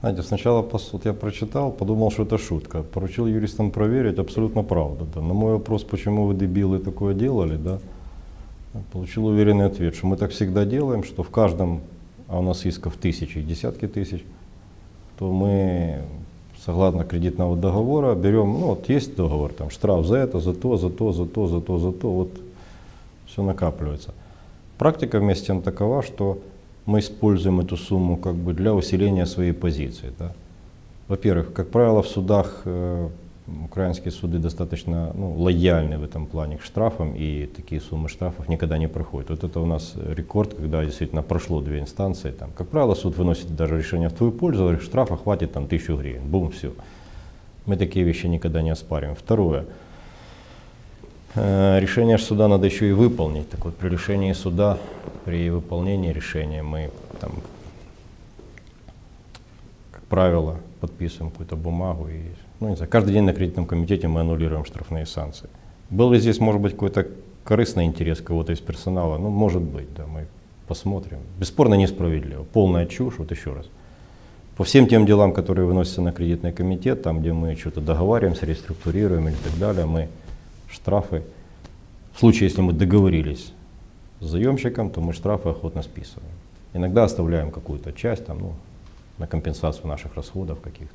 Знаете, сначала вот я прочитал, подумал, что это шутка. Поручил юристам проверить, абсолютно правда. Да. На мой вопрос, почему вы дебилы такое делали, да, получил уверенный ответ, что мы так всегда делаем, что в каждом, а у нас исков тысячи, десятки тысяч, то мы согласно кредитного договора берем, ну вот есть договор, там штраф за это, за то, за то, за то, за то, за то, вот все накапливается. Практика вместе с тем такова, что мы используем эту сумму как бы для усиления своей позиции. Да. Во-первых, как правило, в судах э, украинские суды достаточно ну, лояльны в этом плане к штрафам, и такие суммы штрафов никогда не проходят. Вот это у нас рекорд, когда действительно прошло две инстанции. Там, как правило, суд выносит даже решение в твою пользу, говорит, штрафа хватит там тысячу гривен, бум, все. Мы такие вещи никогда не оспариваем. Второе. Э, Решение суда надо еще и выполнить. Так вот, при решении суда, при выполнении решения мы там, как правило, подписываем какую-то бумагу и, ну не знаю, каждый день на кредитном комитете мы аннулируем штрафные санкции. Был ли здесь, может быть, какой-то корыстный интерес кого-то из персонала? Ну, может быть, да, мы посмотрим. Бесспорно несправедливо, полная чушь, вот еще раз. По всем тем делам, которые выносятся на кредитный комитет, там, где мы что-то договариваемся, реструктурируем или так далее, мы штрафы, в случае, если мы договорились с заемщиком, то мы штрафы охотно списываем. Иногда оставляем какую-то часть там, ну, на компенсацию наших расходов каких-то.